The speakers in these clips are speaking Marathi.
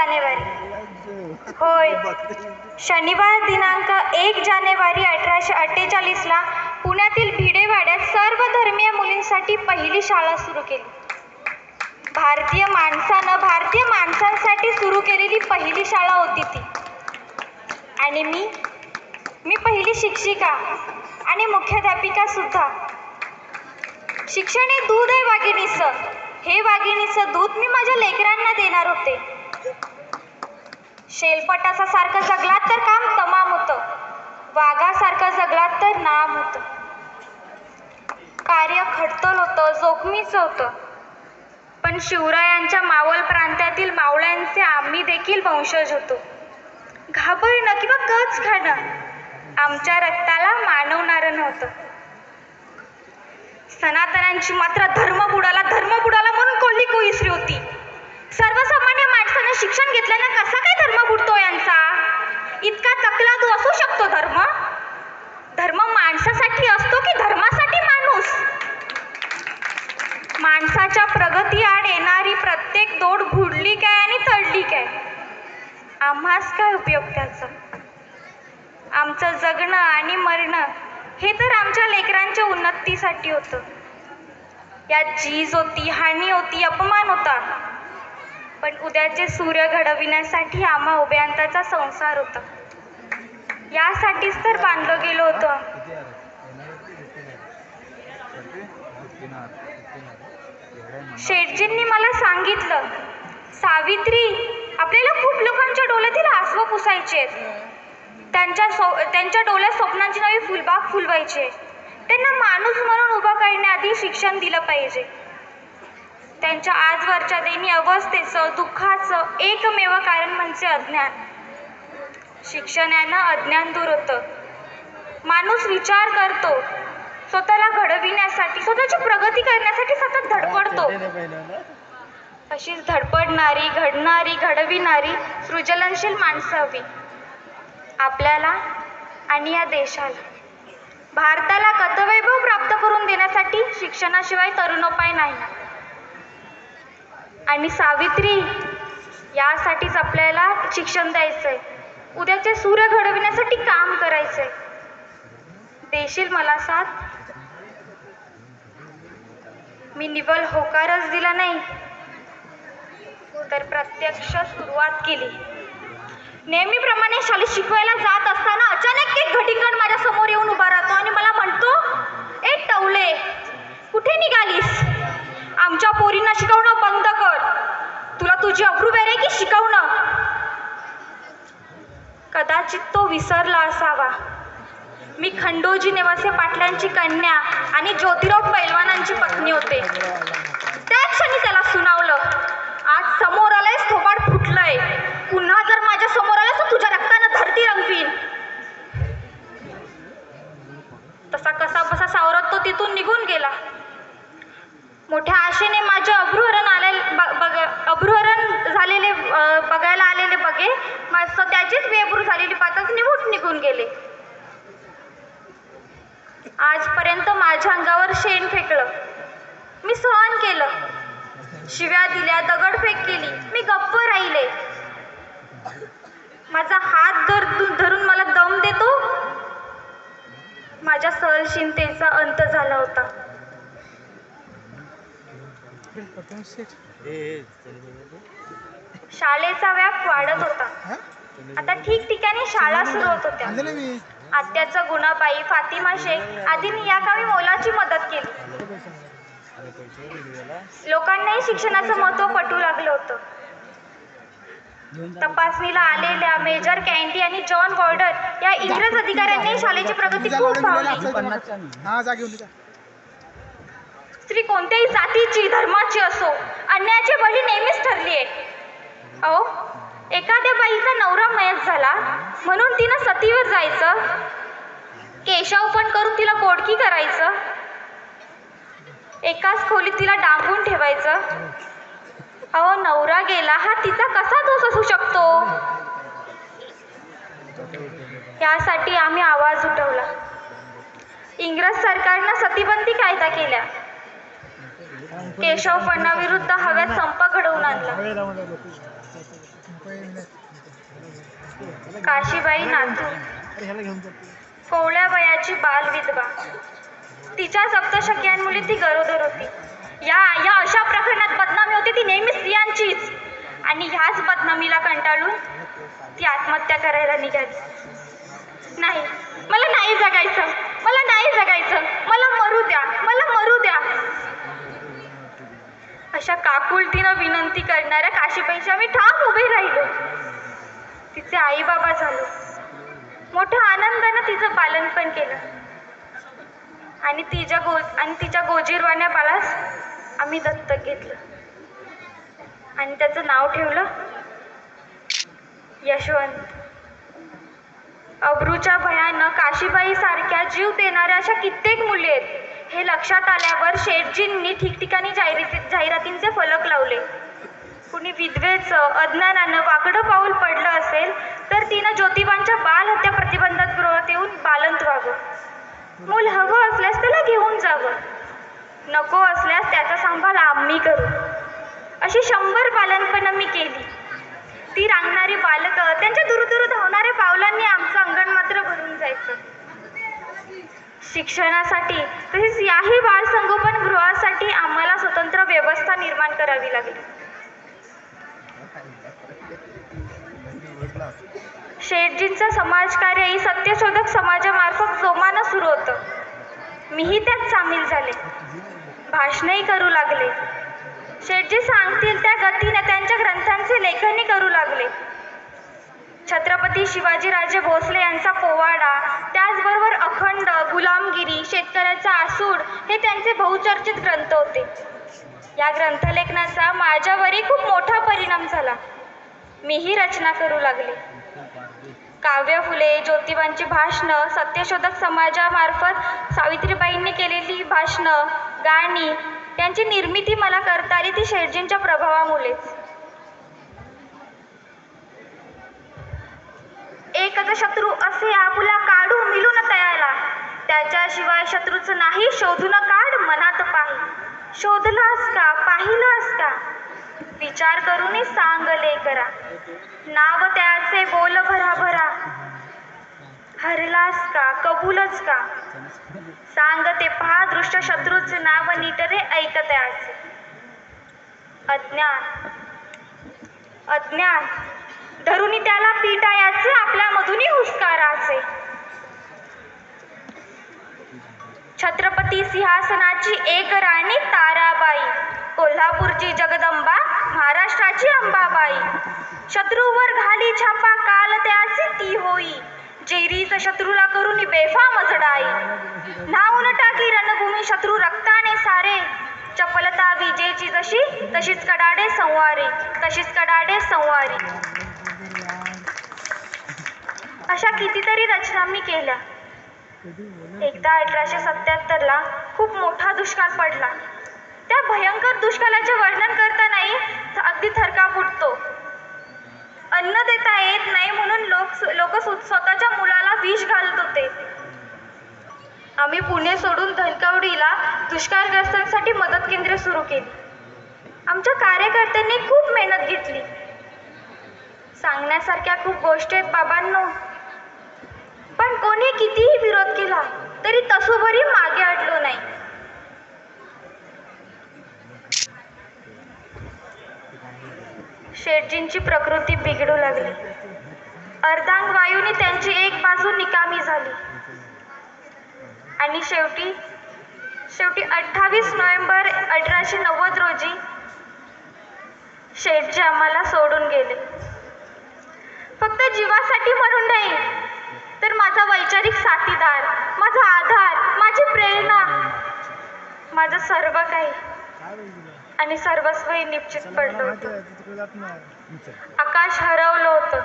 जानेवारी. होय. शनिवार दिनांक एक जानेवारी अठराशे अठ्ठेचाळीसला पुण्यातील भिडेवाड्यात सर्व धर्मीय मुलींसाठी पहिली शाळा सुरू केली. भारतीय माणसानं भारतीय माणसांसाठी सुरू केलेली पहिली शाळा होती ती. आणि मी मी पहिली शिक्षिका आणि मुख्याध्यापिका सुद्धा. शिक्षण हे दूध आहे वाघिणीचं. हे वाघिणीचं दूध मी माझ्या लेकरांना देणार होते. शेलपटाचा सारखं जगलात तर काम तमाम होतं. वाघासारखं जगलात तर नाम होतं. कार्य खडतल होतं जोखमीचं होतं. पण शिवरायांच्या मावळ प्रांतातील मावळ्यांचे आम्ही देखील वंशज होतो. घाबरणं किंवा कच खाणं आमच्या रक्ताला मानवणारं नव्हतं. सनातनांची मात्र धर्म बुडाला धर्म बुडाला म्हणून कोल्ही कोईसरी होती. सर्वसामान्य माणसानं शिक्षण घेतल्यानं कसा काय धर्म बुडतो यांचा? इतका तकलादू असू शकतो धर्म? धर्म माणसासाठी असतो की धर्मासाठी माणूस? माणसाच्या प्रगती आड येणारी प्रत्येक दोड बुडली काय आणि तडली काय? आम्हास काय उपयोग त्याचा? आमचं जगणं आणि मरणं हे तर आमच्या लेकरांच्या उन्नतीसाठी होतं. यात जीज होती हानी होती अपमान होता. पण उद्याचे सूर्य घडविण्यासाठी आम्हा उभ्यांताचा संसार होता. यासाठीच तर बांधलं गेलो होतं. शेठजींनी मला सांगितलं सावित्री आपल्याला खूप लोकांच्या डोळ्यातील आसवं पुसायचे त्यांच्या त्यांच्या डोळ्यात स्वप्नांची नवी फुलबाग फुलवायचे त्यांना माणूस म्हणून उभा करण्याआधी शिक्षण दिलं पाहिजे. त्यांच्या आजवरच्या दैनी अवस्थेचं दुःखाचं एकमेव कारण म्हणजे अज्ञान. शिक्षणानं अज्ञान दूर होतं. माणूस विचार करतो. स्वतःला घडविण्यासाठी स्वतःची प्रगती करण्यासाठी सतत धडपडतो. अशीच धडपडणारी घडणारी घडविणारी सृजनशील माणसं हवी. आपल्याला आणि या देशाला. भारताला गतवैभव प्राप्त करून देण्यासाठी शिक्षणाशिवाय तरुणोपाय नाही. आणि सावित्री यासाठीच आपल्याला शिक्षण द्यायचंय. उद्याचे सूर्य घडविण्यासाठी काम करायचंय. देशील मला साथ? मी निवल होकारच दिला नाही. तर प्रत्यक्ष सुरुवात केली. नेहमीप्रमाणे शाली शिकवायला जात असताना अचानक एक घटीकण माझ्यासमोर येऊन उभा राहतो आणि मला म्हणतो ए टवले कुठे निघालीस? आमच्या पोरींना शिकवणं बंद कर तुला तुझी अब्रू बेरे की शिकवणं कदाचित तो विसरला असावा. मी खंडोजी नेवासे पाटलांची कन्या आणि ज्योतिराव पैलवानांची पत्नी होते. त्या क्षणी त्याला सुनावलं. आज समोर आलंय थोबाड फुटलंय. पुन्हा जर माझ्यासमोर आलं तर तुझ्या रक्तानं धरती रंगवीन. तसा कसा बसा सावरत तो तिथून निघून गेला. मोठ्या आशेने माझे अभ्रुहरण आले ब- बघ अभ्रुहरण झालेले बघायला आलेले बघे. मस्त त्याचीच बेबरू झालेली पातच निघून निघून गेले. आजपर्यंत माझ्या अंगावर शेण फेकलं. मी सहन केलं. शिव्या दिल्या दगडफेक केली मी गप्प राहिले. माझा हात धर धरून मला दम देतो. माझ्या सहनशीलतेचा अंत झाला होता. शाळेचा व्याप वाढत होता. आता ठिकठिकाणी शाळा सुरू होत होत्या. आत्याचं गुणाबाई फातिमा शेख आदींनी या कामी मोलाची मदत केली. लोकांनाही शिक्षणाचं महत्त्व पटू लागलं होतं. तपासणीला आलेल्या मेजर कॅन्डी आणि जॉन बॉर्डर या इंग्रज अधिकाऱ्यांनी शाळेची प्रगती खूप पावली जा. स्त्री कोणत्याही जातीची धर्माची असो एखाद्या बाईचा नवरा मयत झाला म्हणून तिनं सतीवर जायचं. केशव पण करून तिला गोडकी करायचं. एकाच खोलीत तिला डांबून ठेवायचं. अहो नवरा गेला हा तिचा कसा दोष असू शकतो? यासाठी आम्ही आवाज उठवला. इंग्रज सरकारनं सतीबंदी कायदा केल्या. केशव फडणविरुद्ध हव्यात संप घडवून आणला. काशीबाई नातू. कोवळ्या वयाची बाल विधवा. तिच्या सप्तशक्यांमुळे ती गरोदर होती. या या अशा प्रकरणात बदनामी होती ती नेहमी स्त्रियांचीच. आणि ह्याच बदनामीला कंटाळून ती आत्महत्या करायला निघाली. नाही मला नाही जगायचं. मला नाही जगायचं. मला मरू द्या. मला मरू द्या. अशा काकुलतीनं विनंती करणाऱ्या काशीबाईंच्या मी ठाम उभे राहिलो. तिचे आई बाबा झालो. मोठ्या आनंदानं तिचं पालन पण केलं. आणि तिच्या गो आणि तिच्या गोजीरवाण्या बाळास आम्ही दत्तक घेतलं. आणि त्याचं नाव ठेवलं यशवंत. अब्रूच्या भयानं काशीबाई सारख्या जीव देणाऱ्या अशा कित्येक मुली आहेत. हे लक्षात आल्यावर शेठजींनी ठिकठिकाणी जाहिराती जाहिरातींचे फलक लावले. कुणी विधवेचं अज्ञानानं वाकडं पाऊल पडलं असेल तर तिनं ज्योतिबांच्या बाल हत्या प्रतिबंधात गृहात येऊन बालंत व्हावं. मूल हवं असल्यास त्याला घेऊन जावं. नको असल्यास त्याचा सांभाळ आम्ही करू. अशी शंभर बालनपणं मी केली. ती रांगणारी बालकं त्यांच्या दुरुदुरु धावणाऱ्या पावलांनी आमचं अंगण मात्र भरून जायचं. शिक्षणासाठी तसेच याही बाल संगोपन गृहासाठी आम्हाला स्वतंत्र व्यवस्था निर्माण करावी लागली. शेठजींचं समाजकार्य ही सत्यशोधक समाजामार्फत जोमानं सुरू होतं. मीही त्यात सामील झाले. भाषणही करू लागले. शेठजी सांगतील त्या गतीने त्यांच्या ग्रंथांचे लेखनही करू लागले. छत्रपती शिवाजीराजे भोसले यांचा पोवाडा त्याचबरोबर अखंड गुलामगिरी शेतकऱ्याचा आसूड हे त्यांचे बहुचर्चित ग्रंथ होते. या ग्रंथलेखनाचा माझ्यावरही खूप मोठा परिणाम झाला. मीही रचना करू लागले. काव्य फुले ज्योतिबांची भाषणं सत्यशोधक समाजामार्फत सावित्रीबाईंनी केलेली भाषणं गाणी त्यांची निर्मिती मला करता आली ती शेठजींच्या प्रभावामुळेच. एकच शत्रू असे आपुला काढू मिळून तयाला. त्याच्याशिवाय शत्रूच नाही शोधून काढ मनात पाही. शोधलास का? पाहिलं विचार करून सांगले करा. नाव त्याचे बोल भरा भरा. हरलास का? कबूलच का? सांगते पहा दृष्ट शत्रूचे नाव नीट रे अज्ञान. अज्ञान. धरुनी त्याला पीटाया महाराष्ट्राची अंबाबाई. शत्रूवर घाली छापा काल त्याचे ती होई. जेरीच शत्रूला करून बेफाम जडाई नावून टाकी रणभूमी शत्रू रक्ताने सारे. चपलता विजेची जशी तशीच कडाडे संवारी. तशीच कडाडे संवारी. अशा कितीतरी रचना मी केल्या. एकदा अठराशे सत्याहत्तरला खूप मोठा दुष्काळ पडला. त्या भयंकर दुष्काळाचे वर्णन करतानाही अगदी थरका फुटतो अन्न देता येत नाही म्हणून लोक लोक स्वतःच्या मुलाला विष घालत होते. आम्ही पुणे सोडून धनकवडीला दुष्काळग्रस्तांसाठी मदत केंद्रे सुरू केली. आमच्या कार्यकर्त्यांनी खूप मेहनत घेतली. सांगण्यासारख्या खूप गोष्टी आहेत बाबांनो. पण कोणी कितीही विरोध केला तरी तसोभरी मागे अडलो नाही. शेटजींची प्रकृती बिघडू लागली. अर्धांग वायूने त्यांची एक बाजू निकामी झाली. आणि शेवटी शेवटी अठ्ठावीस नोव्हेंबर अठराशे नव्वद रोजी शेठजी आम्हाला सोडून गेले. फक्त जीवासाठी म्हणून नाही तर माझा वैचारिक साथीदार माझा आधार माझी प्रेरणा माझं सर्व काही. आणि सर्वस्वही निश्चित पडलं होतं. आकाश हरवलं होतं.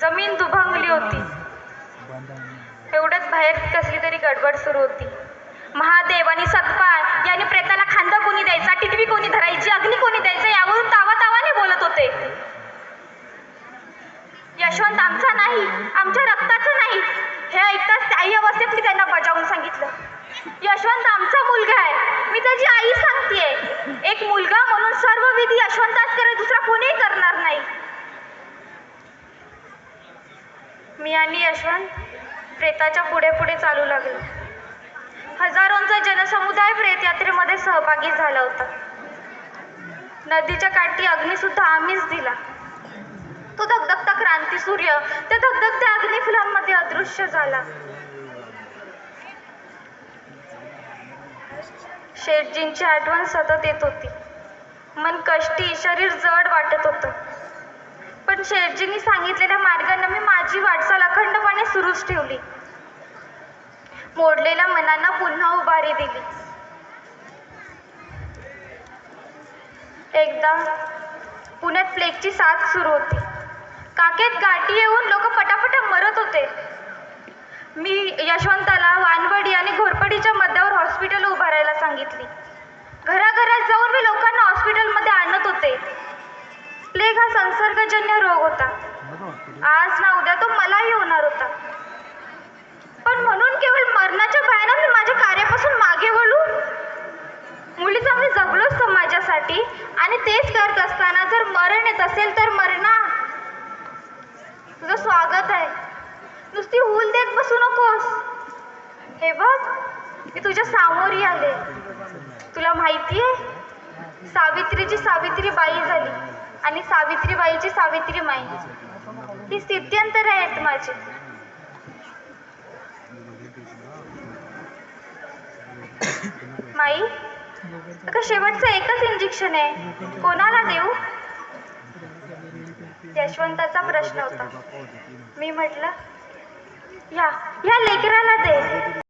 जमीन दुभंगली होती. एवढ्यात बाहेर कसली तरी गडबड सुरू होती. महादेव आणि सतपाळ यांनी प्रेताला खांदा कोणी द्यायचा टिटवी कोणी धरायची अग्नी कोणी द्यायचा यावरून तावा तावाने बोलत होते. यशवंत आमचा नाही आमच्या रक्ताचं नाही. हे ऐकताच त्याही अवस्थेत मी त्यांना बजावून सांगितलं. यशवंत आमचा मुलगा आहे. मी त्याची आई सांगतेय. एक मुलगा म्हणून सर्व विधी यशवंताच करेल दुसरा कोणीही करणार नाही. मी आणि यशवंत प्रेताच्या पुढे पुढे चालू लागलो. हजारोंचा जनसमुदाय प्रेत यात्रेमध्ये सहभागी झाला होता. नदीच्या काठी अग्निसुद्धा आम्हीच दिला. तो धगधगता क्रांती सूर्य त्या धगधगत्या अग्निफुलांमध्ये अदृश्य झाला. शेटजींची आठवण सतत येत होती. मन कष्टी शरीर जड वाटत होतं. पण शेटजींनी सांगितलेल्या मार्गानं मी माझी वाटचाल अखंडपणे सुरूच ठेवली. मोडलेल्या मनांना पुन्हा उभारी दिली. एकदा पुण्यात प्लेगची साथ सुरू होती. काकेत गाठी येऊन लोक पटापटा मरत होते. मी यशवंताला वानवडी आणि घोरपडीच्या मध्यावर हॉस्पिटल उभारायला सांगितली. घराघरात जाऊन मी लोकांना हॉस्पिटलमध्ये आणत होते. प्लेग हा संसर्गजन्य रोग होता. आज ना उद्या तो मलाही होणार होता. पण म्हणून केवळ मरणाच्या भयानं मी माझ्या कार्यापासून मागे वळू मुलीच आम्ही जगलो समाजासाठी आणि तेच करत असताना जर मरण येत असेल तर मरणा तुझं स्वागत आहे नुसती हूल देत बसू नकोस हे बघ मी तुझ्या सामोरी आले. तुला माहिती आहे सावित्रीची सावित्री बाई झाली आणि सावित्रीबाईची सावित्री माई. ही स्थित्यंतर आहेत माझी. माई अगं शेवटचं एकच इंजेक्शन आहे. कोणाला देऊ? यशवंताचा प्रश्न होता. मी म्हटलं या या लेकराला दे.